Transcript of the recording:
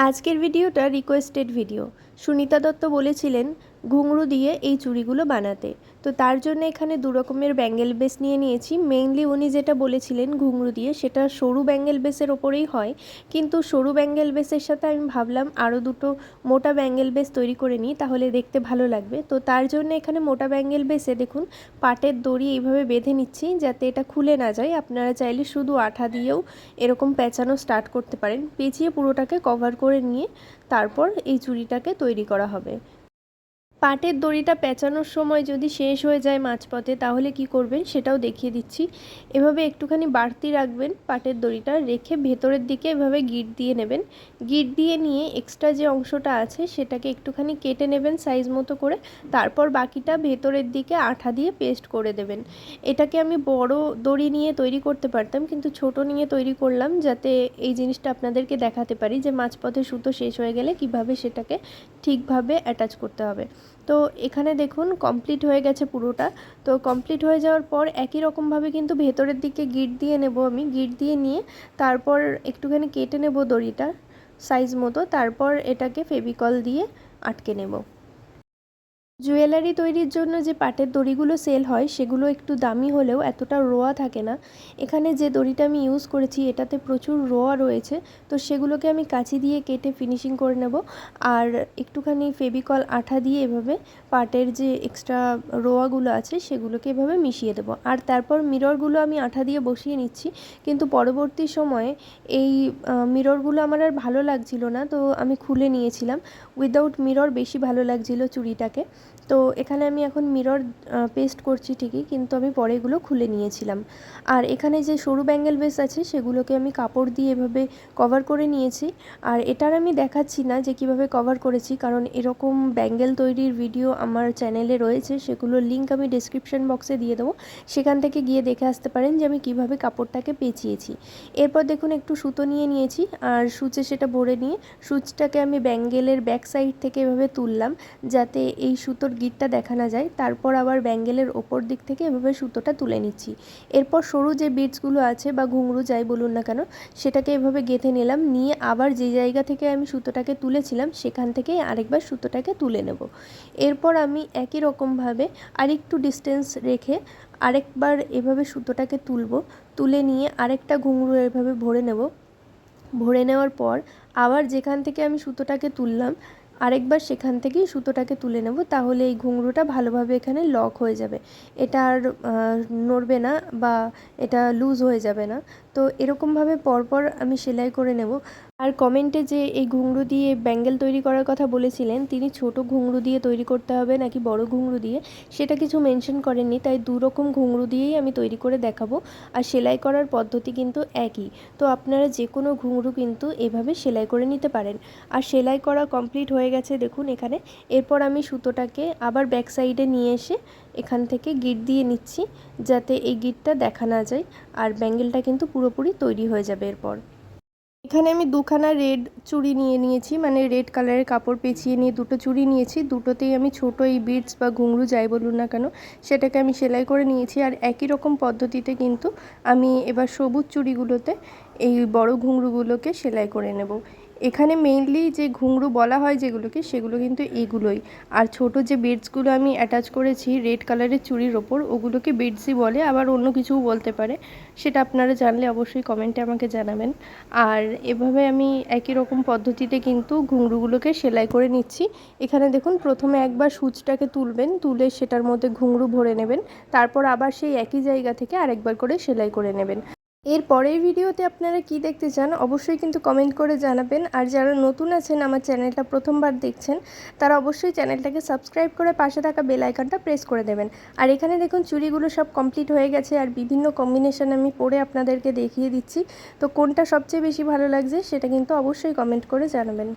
আজকের ভিডিওটা requested video Sunita Dutta বলেছিলেন ঘুঙরু দিয়ে এই চুড়িগুলো বানাতে। তো তার জন্য এখানে দু রকমের ব্যাঙ্গেল বেস নিয়ে নিয়েছি। মেইনলি উনি যেটা বলেছিলেন ঘুঙরু দিয়ে, সেটা সরু ব্যাঙ্গেল বেসের ওপরেই হয়। কিন্তু সরু ব্যাঙ্গেল বেসের সাথে আমি ভাবলাম আরও দুটো মোটা ব্যাঙ্গেল বেস তৈরি করে নিই, তাহলে দেখতে ভালো লাগবে। তো তার জন্য এখানে মোটা ব্যাঙ্গেল বেসে দেখুন, পাটের দড়ি এইভাবে বেঁধে নিচ্ছি যাতে এটা খুলে না যায়। আপনারা চাইলে শুধু আঠা দিয়েও এরকম পেঁচানো স্টার্ট করতে পারেন। পেঁচিয়ে পুরোটাকে কভার করে নিয়ে তারপর এই চুড়িটাকে তৈরি করা হবে। পাটের দড়িটা পেঁচানোর সময় যদি শেষ হয়ে যায় মাঝপথে, তাহলে কি করবেন? সেটাও দেখিয়ে দিচ্ছি। এভাবে একটুখানি বাড়তি রাখবেন পাটের দড়িটা, রেখে ভেতরের দিকে এভাবে গিট দিয়ে নেবেন। গিট দিয়ে নিয়ে এক্সট্রা যে অংশটা আছে, সেটাকে একটুখানি কেটে নেবেন সাইজ মতো করে। তারপর বাকিটা ভেতরের দিকে আঠা দিয়ে পেস্ট করে দেবেন। এটাকে আমি বড় দড়ি নিয়ে তৈরি করতে পারতাম, কিন্তু ছোট নিয়ে তৈরি করলাম যাতে এই জিনিসটা আপনাদেরকে দেখাতে পারি যে মাঝপথে সুতো শেষ হয়ে গেলে কীভাবে সেটাকে ঠিকভাবে অ্যাটাচ করতে হবে। তো এখানে দেখুন কমপ্লিট হয়ে গেছে পুরোটা। তো কমপ্লিট হয়ে যাওয়ার পর একই রকমভাবে কিন্তু ভেতরের দিকে গিট দিয়ে নেব আমি। গিট দিয়ে নিয়ে তারপর একটুখানি কেটে নেব দড়িটা সাইজ মতো। তারপর এটাকে ফেভিকল দিয়ে আটকে নেব। জুয়েলারি তৈরির জন্য যে পাটের দড়িগুলো সেল হয়, সেগুলো একটু দামি হলেও এতটা রোয়া থাকে না। এখানে যে দড়িটা আমি ইউজ করেছি, এটাতে প্রচুর রোয়া রয়েছে। তো সেগুলোকে আমি কাঁচি দিয়ে কেটে ফিনিশিং করে নেব। আর একটুখানি ফেবিকল আঠা দিয়ে এভাবে পাটের যে এক্সট্রা রোয়াগুলো আছে, সেগুলোকে এভাবে মিশিয়ে দেবো। আর তারপর মিররগুলো আমি আঠা দিয়ে বসিয়ে নিচ্ছি। কিন্তু পরবর্তী সময়ে এই মিররগুলো আমার আর ভালো লাগছিল না। তো আমি খুলে নিয়েছিলাম। উইদাউট মিরর বেশি ভালো লাগছিল চুড়িটাকে। তো এখানে আমি এখন মিরর পেস্ট করছি ঠিকই, কিন্তু আমি পরে এগুলো খুলে নিয়েছিলাম। আর এখানে যে সরু ব্যাঙ্গেল বেস আছে, সেগুলোকে আমি কাপড় দিয়ে এভাবে কভার করে নিয়েছি। আর এটার আমি দেখাচ্ছি না যে কীভাবে কভার করেছি, কারণ এরকম ব্যাঙ্গেল তৈরির ভিডিও আমার চ্যানেলে রয়েছে, সেগুলোর লিঙ্ক আমি ডিসক্রিপশন বক্সে দিয়ে দেবো। সেখান থেকে গিয়ে দেখে আসতে পারেন যে আমি কীভাবে কাপড়টাকে পেঁচিয়েছি। এরপর দেখুন একটু সুতো নিয়ে নিয়েছি, আর সুচে সেটা ভরে নিয়ে সুচটাকে আমি ব্যাঙ্গেলের ব্যাক সাইড থেকে এভাবে তুললাম, যাতে এই সুতোর গিটটা দেখানো যায়, তারপর আবার ব্যাঙ্গেলের ওপর দিক থেকে এভাবে সুতোটা তুলে নিচ্ছি। এরপর সরু যে বিটসগুলো আছে বা ঘুঙরু যাই বলুন না কেন, সেটাকে এভাবে গেঁথে নিলাম, নিয়ে আবার যে জায়গা থেকে আমি সুতোটাকে তুলেছিলাম, সেখান থেকে আরেকবার সুতোটাকে তুলে নেব। এরপর আমি একই রকমভাবে আরেকটু ডিস্টেন্স রেখে আরেকবার এভাবে সুতোটাকে তুলব, তুলে নিয়ে আরেকটা ঘুঙরু এভাবে ভরে নেব। ভরে নেওয়ার পর আবার যেখান থেকে আমি সুতোটাকে তুললাম আরেকবার সেখান থেকেই সুতোটাকে তুলে নেব, তাহলে এই ঘুঙরুটা ভালোভাবে এখানে লক হয়ে যাবে। এটা আর নড়বে না বা এটা লুজ হয়ে যাবে না। তো এরকমভাবে পরপর আমি সেলাই করে নেব। আর কমেন্টে যে এই ঘুঙরু দিয়ে ব্যাঙ্গেল তৈরি করার কথা বলেছিলেন, তিনি ছোট ঘুঙরু দিয়ে তৈরি করতে হবে নাকি বড় ঘুঙরু দিয়ে? সেটা কিছু মেনশন করেননি, তাই দু রকম ঘুঙরু দিয়েই আমি তৈরি করে দেখাবো। আর সেলাই করার পদ্ধতি কিন্তু একই। তো আপনারা যে কোনো ঘুঙরু কিন্তু এভাবে সেলাই করে নিতে পারেন। আর সেলাই করা কমপ্লিট হয়ে গেছে দেখুন এখানে। এরপর আমি সুতোটাকে আবার ব্যাক সাইডে নিয়ে এসে এখান থেকে গিট দিয়ে নিচ্ছি, যাতে এই গিটটা দেখা না যায়। আর ব্যাঙ্গেলটা কিন্তু পুরোপুরি তৈরি হয়ে যাবে এরপর। এখানে আমি দুখানা রেড চুড়ি নিয়ে নিয়েছি মানে রেড কালারের কাপড় পেঁচিয়ে নিয়ে দুটো চুড়ি নিয়েছি। দুটোতেই আমি ছোট এই বিটস বা ঘুঙরু যাই বলুন না কেন, সেটাকে আমি সেলাই করে নিয়েছি। আর একই রকম পদ্ধতিতে কিন্তু আমি এবার সবুজ চুড়িগুলোতে এই বড় ঘুঙরুগুলোকে সেলাই করে নেব। এখানে মেইনলি যে ঘুঙরু বলা হয় যেগুলোকে, সেগুলো কিন্তু এগুলোই। আর ছোট যে বিডসগুলো আমি অ্যাটাচ করেছি রেড কালারের চুড়ির ওপর, ওগুলোকে বিডসই বলে, আবার অন্য কিছুও বলতে পারে। সেটা আপনারা জানলে অবশ্যই কমেন্টে আমাকে জানাবেন। আর এভাবে আমি একই রকম পদ্ধতিতে কিন্তু ঘুঙরুগুলোকে সেলাই করে নিচ্ছি। এখানে দেখুন, প্রথমে একবার সূচটাকে তুলবেন, তুলে সেটার মধ্যে ঘুঙরু ভরে নেবেন। তারপর আবার সেই একই জায়গা থেকে আরেকবার করে সেলাই করে নেবেন। এর পরের ভিডিওতে আপনারা কি দেখতে চান, অবশ্যই কিন্তু কমেন্ট করে জানাবেন। আর যারা নতুন আছেন, আমার চ্যানেলটা প্রথমবার দেখছেন, তারা অবশ্যই চ্যানেলটাকে সাবস্ক্রাইব করে পাশে থাকা বেল আইকনটা প্রেস করে দেবেন। আর এখানে দেখুন, চুড়িগুলো সব কমপ্লিট হয়ে গেছে, আর বিভিন্ন কম্বিনেশন আমি পরে আপনাদেরকে দেখিয়ে দিচ্ছি। তো কোনটা সবচেয়ে বেশি ভালো লাগছে, সেটা কিন্তু অবশ্যই কমেন্ট করে জানাবেন।